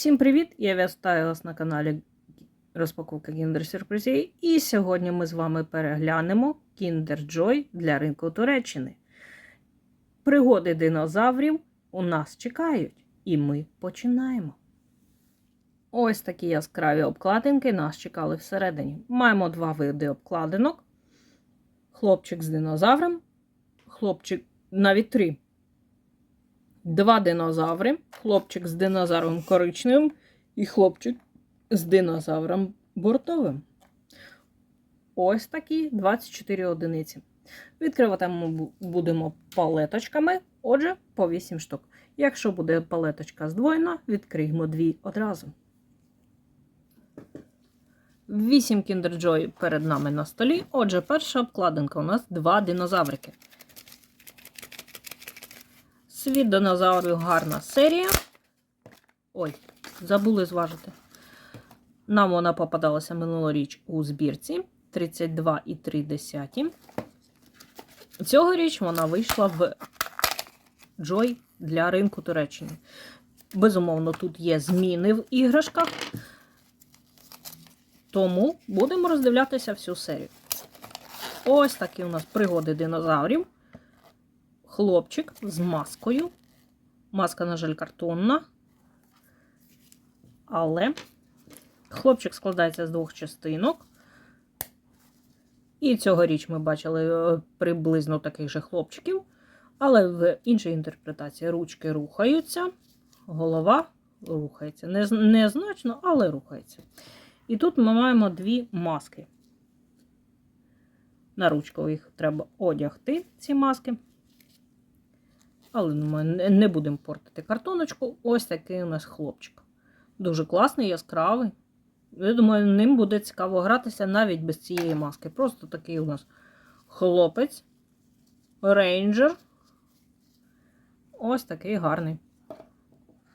Всім привіт! Я вітаю вас на каналі Розпаковка Kinder Сюрпризів. І сьогодні ми з вами переглянемо Kinder Joy для ринку Туреччини. Пригоди динозаврів у нас чекають, і ми починаємо. Ось такі яскраві обкладинки нас чекали всередині. Маємо два види обкладинок: хлопчик з динозавром, хлопчик навіть три. Два динозаври, хлопчик з динозавром коричневим і хлопчик з динозавром бортовим. Ось такі 24 одиниці. Відкривати будемо палеточками, отже, по 8 штук. Якщо буде палеточка здвоєна, відкриємо дві одразу. 8 Kinder Joy перед нами на столі. Отже, перша обкладинка у нас два динозаврики. Світ динозаврів гарна серія. Ой, забули зважити. Нам вона попадалася минулоріч у збірці 32,3. Цьогоріч вона вийшла в Joy для ринку Туреччини. Безумовно, тут є зміни в іграшках. Тому будемо роздивлятися всю серію. Ось такі у нас пригоди динозаврів хлопчик з маскою. Маска, на жаль, картонна. Але хлопчик складається з двох частинок. І цьогоріч ми бачили е, приблизно таких же хлопчиків. Але в іншій інтерпретації ручки рухаються, голова рухається. Незначно, але рухається. І тут ми маємо дві маски. На ручку їх треба одягти, ці маски. Але ми не будемо портити картоночку. Ось такий у нас хлопчик. Дуже класний, яскравий. Я думаю, ним буде цікаво гратися навіть без цієї маски. Просто такий у нас хлопець, рейнджер. Ось такий гарний.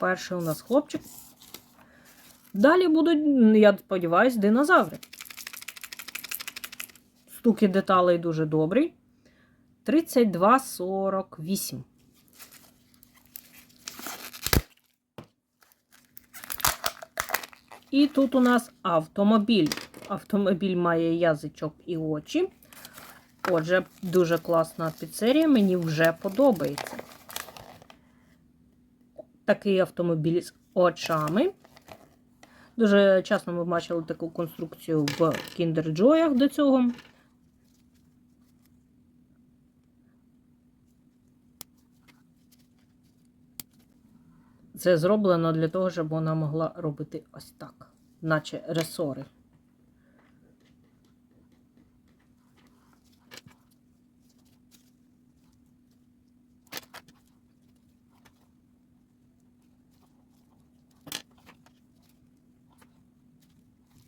Перший у нас хлопчик. Далі будуть, я сподіваюся, динозаври. Стуки деталей дуже добрі. 32,48. І тут у нас автомобіль. Автомобіль має язичок і очі. Отже, дуже класна піцерія, мені вже подобається. Такий автомобіль з очами. Дуже часто ми бачили таку конструкцію в Kinder Joy до цього. Це зроблено для того, щоб вона могла робити ось так, наче ресори.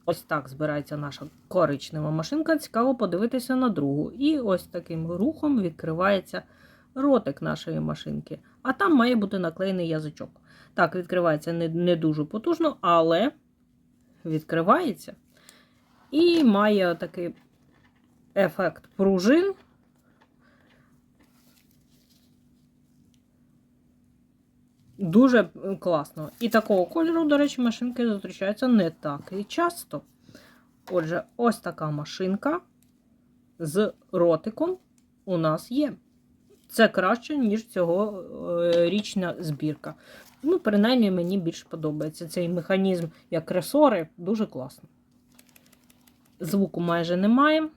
Ось так збирається наша коричнева машинка. Цікаво подивитися на другу. І ось таким рухом відкривається ротик нашої машинки. А там має бути наклеєний язичок. Так, відкривається не, не дуже потужно, але відкривається. І має такий ефект пружин. Дуже класно. І такого кольору, до речі, машинки зустрічаються не так і часто. Отже, ось така машинка з ротиком у нас є. Це краще, ніж цього е, річна збірка. Ну, принаймні, мені більше подобається цей механізм, як ресори, дуже класно. Звуку майже немає.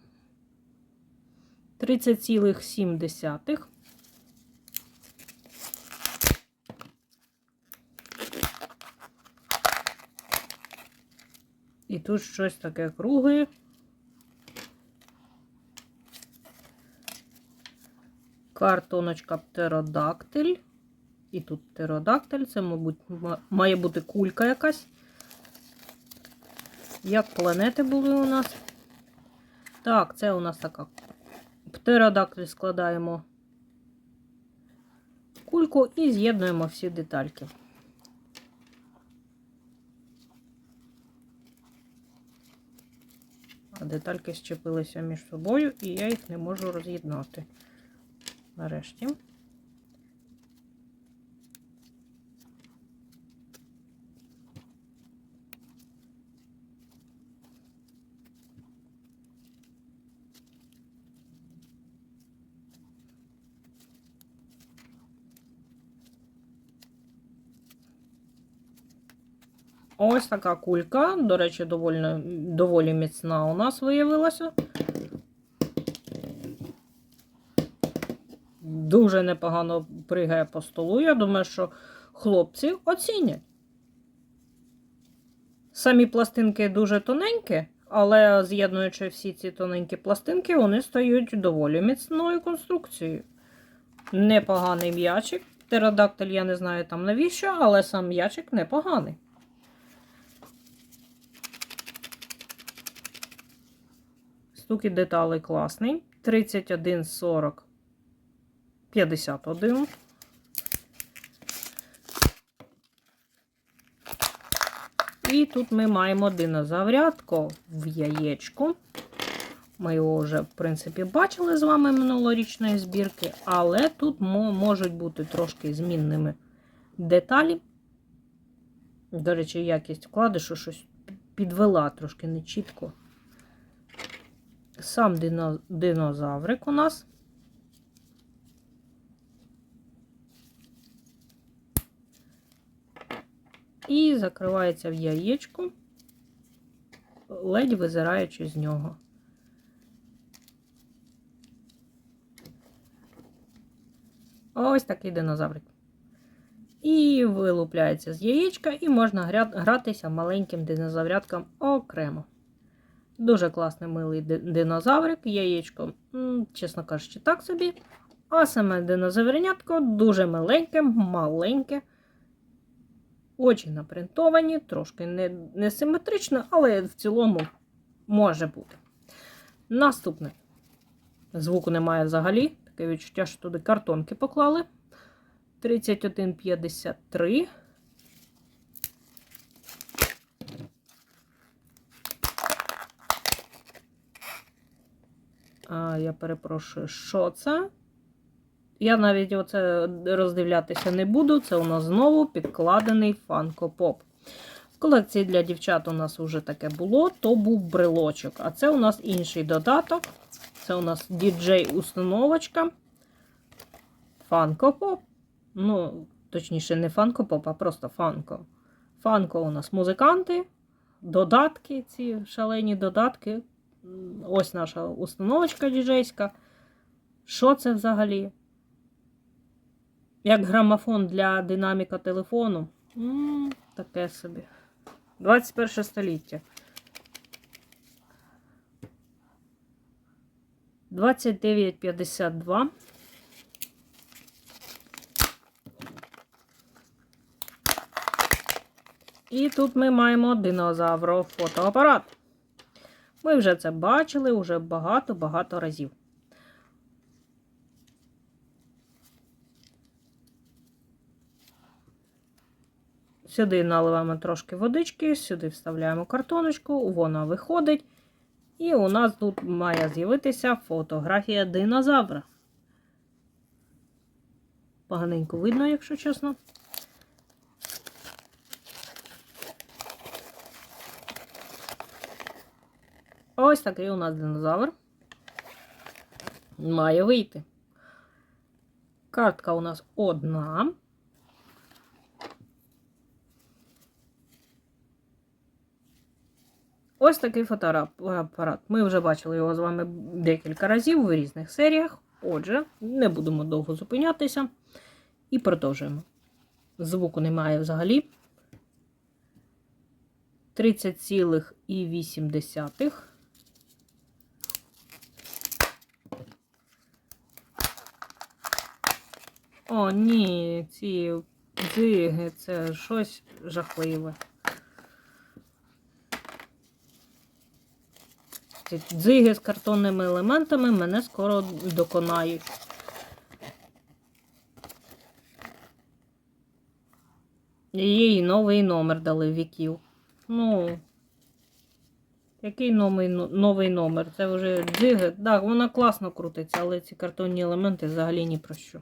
30,7. І тут щось таке кругле. Картоночка птеродактиль. І тут птеродактиль. Це, мабуть, має бути кулька якась. Як планети були у нас? Так, це у нас така птеродактиль складаємо кульку і з'єднуємо всі детальки. А детальки щепилися між собою, і я їх не можу роз'єднати. Нарешті. Ось така кулька. До речі, доволі, доволі міцна у нас виявилася. Дуже непогано пригає по столу. Я думаю, що хлопці оцінять. Самі пластинки дуже тоненькі, але з'єднуючи всі ці тоненькі пластинки, вони стають доволі міцною конструкцією. Непоганий м'ячик. Птеродактиль я не знаю там навіщо, але сам м'ячик непоганий. Стуки деталей класний. 31, 40, 51. І тут ми маємо динозаврятко в яєчку. Ми його вже, в принципі, бачили з вами минулорічної збірки, але тут можуть бути трошки змінними деталі. До речі, якість вкладишу щось підвела трошки нечітко. Сам дино, динозаврик у нас. І закривається в яєчку, ледь визираючи з нього. Ось такий динозаврик. І вилупляється з яєчка, і можна гратися маленьким динозавряткам окремо. Дуже класний милий динозаврик, яєчко, чесно кажучи, так собі. А саме динозавренятко дуже миленьке, маленьке. Очі напринтовані, трошки не, не але в цілому може бути. Наступне. Звуку немає взагалі. Таке відчуття, що туди картонки поклали. 31,53. Я перепрошую, що це? Я навіть оце роздивлятися не буду. Це у нас знову підкладений фанко-поп. В колекції для дівчат у нас вже таке було, то був брелочок. А це у нас інший додаток. Це у нас діджей-установочка. Фанко-поп. Ну, точніше, не фанко-поп, а просто фанко. Фанко у нас музиканти, додатки, ці шалені додатки. Ось наша установочка діджейська. Що це взагалі? Як грамофон для динаміка телефону. М -м, таке собі. 21 століття. 29,52. І тут ми маємо динозавро-фотоапарат. Ми вже це бачили вже багато-багато разів. Сюди наливаємо трошки водички, сюди вставляємо картоночку, вона виходить. І у нас тут має з'явитися фотографія динозавра. Поганенько видно, якщо чесно. Ось такий у нас динозавр. Має вийти. Картка у нас одна. Ось такий фотоапарат. Ми вже бачили його з вами декілька разів в різних серіях. Отже, не будемо довго зупинятися і продовжуємо. Звуку немає взагалі. 30,8. О, ні, ці дзиги, це щось жахливе. Ці дзиги з картонними елементами мене скоро доконають. Їй новий номер дали віків. Ну, який новий новий номер? Це вже дзиги. Так, вона класно крутиться, але ці картонні елементи взагалі ні про що.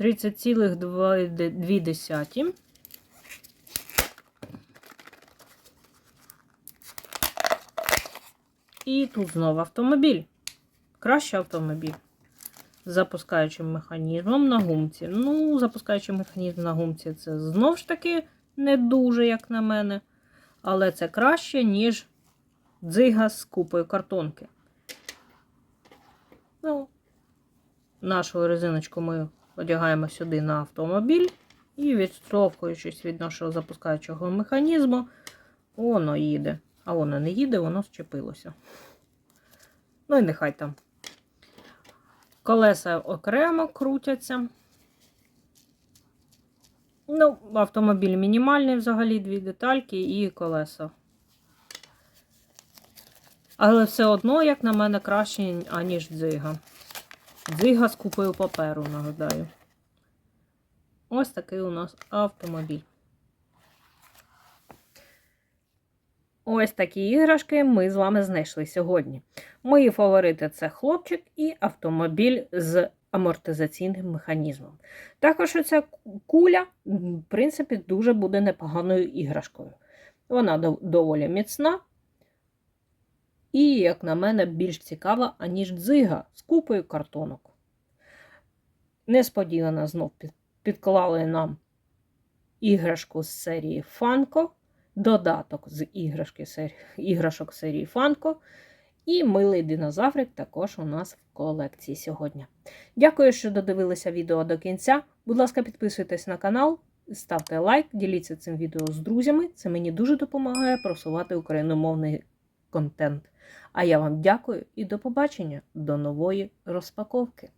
30,2. І тут знову автомобіль. Кращий автомобіль. запускаючим механізмом на гумці. Ну, запускаючий механізм на гумці це знов ж таки не дуже, як на мене. Але це краще, ніж дзига з купою картонки. Ну, нашу резиночку ми одягаємо сюди на автомобіль і, відштовхуючись від нашого запускаючого механізму, воно їде. А воно не їде, воно зчепилося. Ну і нехай там. Колеса окремо крутяться. Ну, автомобіль мінімальний взагалі, дві детальки і колеса. Але все одно, як на мене, краще, аніж дзига. Дзига купою паперу, нагадаю. Ось такий у нас автомобіль. Ось такі іграшки ми з вами знайшли сьогодні. Мої фаворити це хлопчик і автомобіль з амортизаційним механізмом. Також оця куля, в принципі, дуже буде непоганою іграшкою. Вона доволі міцна. І, як на мене, більш цікава, аніж дзига з купою картонок. Несподівано знов підклали нам іграшку з серії Фанко, додаток з іграшки, сер- іграшок серії Фанко. І милий динозаврик також у нас в колекції сьогодні. Дякую, що додивилися відео до кінця. Будь ласка, підписуйтесь на канал, ставте лайк, діліться цим відео з друзями. Це мені дуже допомагає просувати україномовний контент. А я вам дякую і до побачення до нової розпаковки.